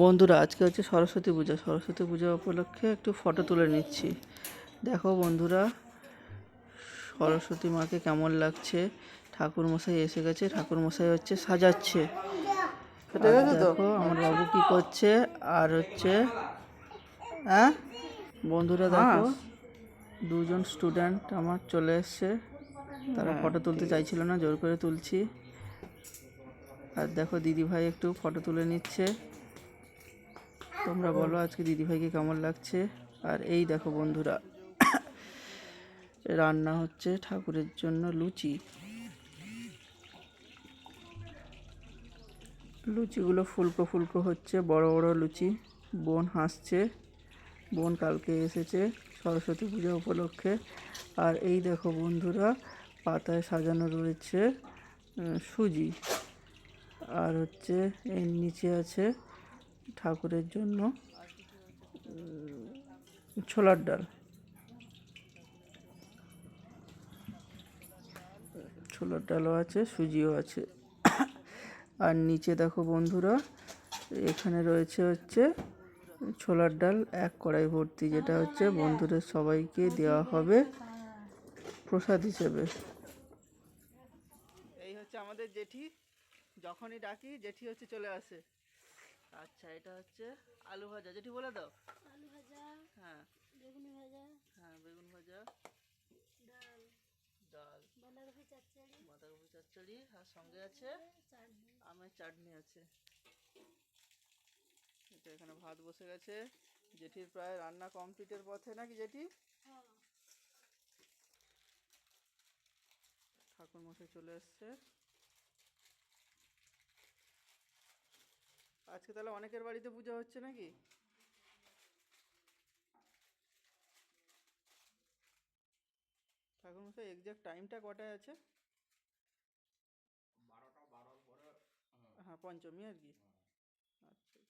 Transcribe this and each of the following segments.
বন্ধুরা আজকে হচ্ছে সরস্বতী পূজা। সরস্বতী পূজা উপলক্ষে একটু ফটো তুলে নিচ্ছি। দেখো বন্ধুরা সরস্বতী মাকে কেমন লাগছে? ঠাকুর মশাই এসে গেছে ঠাকুর মশাই হচ্ছে সাজাচ্ছে। দেখো আমার বাবু কি করছে আর হচ্ছে হ্যাঁ? বন্ধুরা দেখো দুজন স্টুডেন্ট আমার চলে এসছে। তারা ফটো তুলতে চাইছিল না জোর করে তুলছি। আর দেখো দিদি ভাই একটু ফটো তুলে নিচ্ছে। তোমরা বলো আজকে দিদিভাইকে কেমন লাগছে? আর এই দেখো বন্ধুরা, রান্না হচ্ছে ঠাকুরের জন্য লুচি। লুচিগুলো ফুলকো ফুলকো হচ্ছে, বড় বড় লুচি। বোন হাসছে, বোন কালকে এসেছে সরস্বতী পূজা উপলক্ষে। আর এই দেখো বন্ধুরা, পাতায় সাজানো রয়েছে সুজি। আর হচ্ছে এর নিচে আছে ঠাকুরের জন্য ছোলার ডাল। ছোলার ডালও আছে, সুজিও আছে। আর নিচে দেখো বন্ধুরা, এখানে রয়েছে হচ্ছে ছোলার ডাল এক কড়াই ভর্তি, যেটা হচ্ছে বন্ধুদের সবাইকে দেওয়া হবে প্রসাদ হিসেবে। এই হচ্ছে আমাদের জেঠি, যখনই ডাকি জেঠি হচ্ছে চলে আসে। আচ্ছা এটা হচ্ছে আলু ভাজা। জেঠি বলে দাও। আলু ভাজা হ্যাঁ। বেগুনি ভাজা হ্যাঁ বেগুন ভাজা। ডাল ডাল। বাঁধাকপি চচ্চড়ি বাঁধাকপি চচ্চড়ি আর সঙ্গে আছে আমের চাটনি আছে। এটা এখানে ভাত বসে গেছে। জেঠির প্রায় রান্না কমপ্লিটের পথে নাকি জেঠি? হ্যাঁ। ঠাকুর মশাই চলে এসছে। আজকে তাহলে অনেকের বাড়িতে পূজা হচ্ছে নাকি? ঠাকুর মশাই এক্সাক্ট টাইমটা কটায় আছে? হ্যাঁ। পঞ্চমী আর কি। আচ্ছা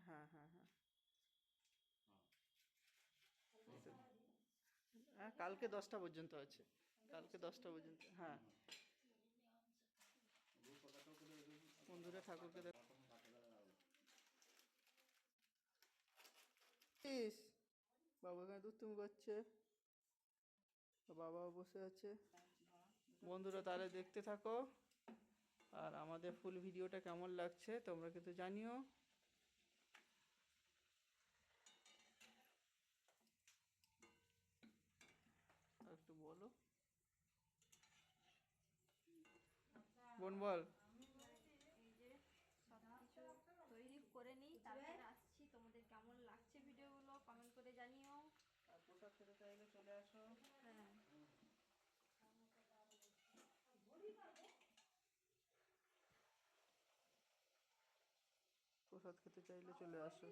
হ্যাঁ হ্যাঁ হ্যাঁ। হ্যাঁ। কালকে দশটা পর্যন্ত আছে। কালকে দশটা পর্যন্ত হ্যাঁ। ঠাকুরকে দেখ। ইস, এখানে দুধ তুমি করছে বাবা বসে আছে। বন্ধুরা তাহলে দেখতে থাকো। আর আমাদের ফুল ভিডিওটা কেমন লাগছে তোমরা কিন্তু জানিও। একটু বলো। বোন বল তৈরি করে নিই তারপরে আসছি। তোমাদের কেমন লাগছে ভিডিওগুলো কমেন্ট করে জানিও। আর প্রসাদ খেতে চাইলে চলে আসো। হ্যাঁ। প্রসাদ খেতে চাইলে চলে আসো।